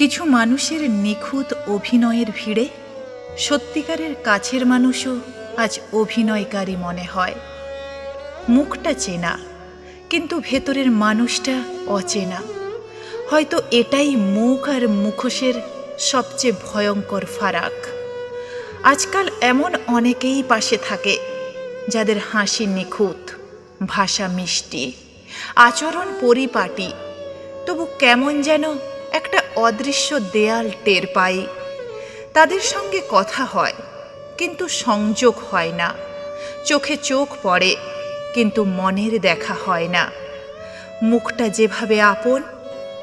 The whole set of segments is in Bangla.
কিছু মানুষের নিখুঁত অভিনয়ের ভিড়ে সত্যিকারের কাছের মানুষও আজ অভিনয়কারী মনে হয়। মুখটা চেনা, কিন্তু ভেতরের মানুষটা অচেনা। হয়তো এটাই মুখ আর মুখোশের সবচেয়ে ভয়ঙ্কর ফারাক। আজকাল এমন অনেকেই পাশে থাকে, যাদের হাসি নিখুঁত, ভাষা মিষ্টি, আচরণ পরিপাটি, তবু কেমন যেন একটা অদৃশ্য দেয়াল টের পাই। তাদের সঙ্গে কথা হয়, কিন্তু সংযোগ হয় না। চোখে চোখ পড়ে, কিন্তু মনের দেখা হয় না। মুখটা যেভাবে আপন,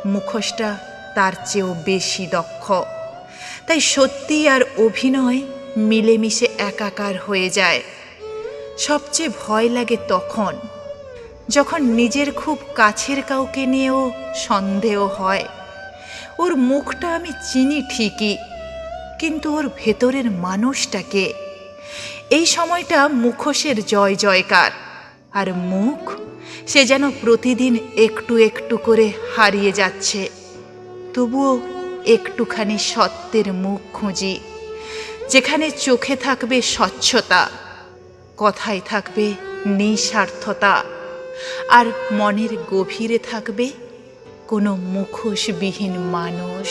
মুখোশটা তার চেয়েও বেশি দক্ষ। তাই সত্যি আর অভিনয় মিলেমিশে একাকার হয়ে যায়। সবচেয়ে ভয় লাগে তখন, যখন নিজের খুব কাছের কাউকে নিয়েও সন্দেহ হয়। ওর মুখটা আমি চিনি ঠিকই, কিন্তু ওর ভেতরের মানুষটাকে। এই সময়টা মুখোশের জয় জয়কার, আর মুখ সে যেন প্রতিদিন একটু একটু করে হারিয়ে যাচ্ছে। তবুও একটুখানি সত্যের মুখ খুঁজি, যেখানে চোখে থাকবে স্বচ্ছতা, কথায় থাকবে নিঃস্বার্থতা, আর মনের গভীরে থাকবে কোনো মুখোশবিহীন মানুষ।